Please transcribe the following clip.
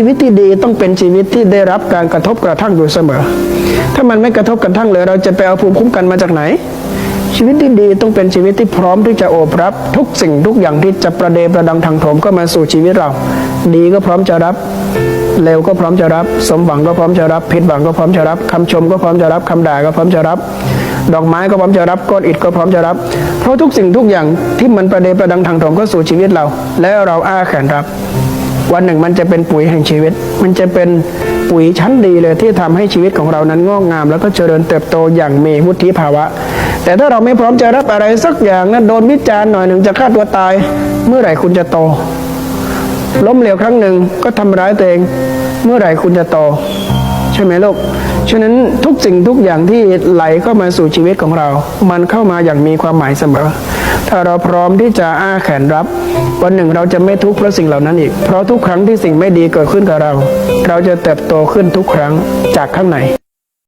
ชีวิตที่ดีต้องเป็นชีวิตที่ได้รับการกระทบกระทั่งอยู่เสมอ ถ้ามันไม่กระทบกระทั่งเลย เราจะไปเอาภูมิคุ้มกันมาจากไหน ชีวิตที่ดีต้องเป็นชีวิตที่พร้อมที่จะโอบรับ ทุกสิ่งทุกอย่างที่จะประเดประดังทางโถมเข้ามาสู่ชีวิตเรา ดีก็พร้อมจะรับเลวก็พร้อมจะรับ สมหวังก็พร้อมจะรับผิดหวังก็พร้อมจะรับคำชมก็พร้อมจะรับคำด่าก็พร้อมจะรับ ดอกไม้ก็พร้อมจะรับก้อนอิฐก็พร้อมจะรับ เพราะทุกสิ่งทุกอย่างที่มันประเดประดังทางโถมเข้าสู่ชีวิตเรา แล้วเราอ้าแขนรับ วันหนึ่งมันจะเป็นปุ๋ยแห่งชีวิต มันจะเป็นปุ๋ยชั้นดีเลยที่ทำให้ชีวิตของเรานั้นงอกงาม แล้วก็เจริญเติบโตอย่างมีวุฒิภาวะ แต่ถ้าเราไม่พร้อมจะรับอะไรสักอย่างนั้นโดนวิจารณ์หน่อยหนึ่งจะฆ่าตัวตาย เมื่อไหร่คุณจะโต ล้มเหลวครั้งหนึ่งก็ทำร้ายตัวเอง เมื่อไหร่คุณจะโต ใช่ไหมลูก ฉะนั้นทุกสิ่งทุกอย่างที่ไหลเข้ามาสู่ชีวิตของเรา มันเข้ามาอย่างมีความหมายเสมอ ถ้าเราพร้อมที่จะอ้าแขนรับ วันหนึ่งเราจะไม่ทุกข์เพราะสิ่งเหล่านั้นอีก เพราะทุกครั้งที่สิ่งไม่ดีเกิดขึ้นกับเรา เราจะเติบโตขึ้นทุกครั้งจากข้างใน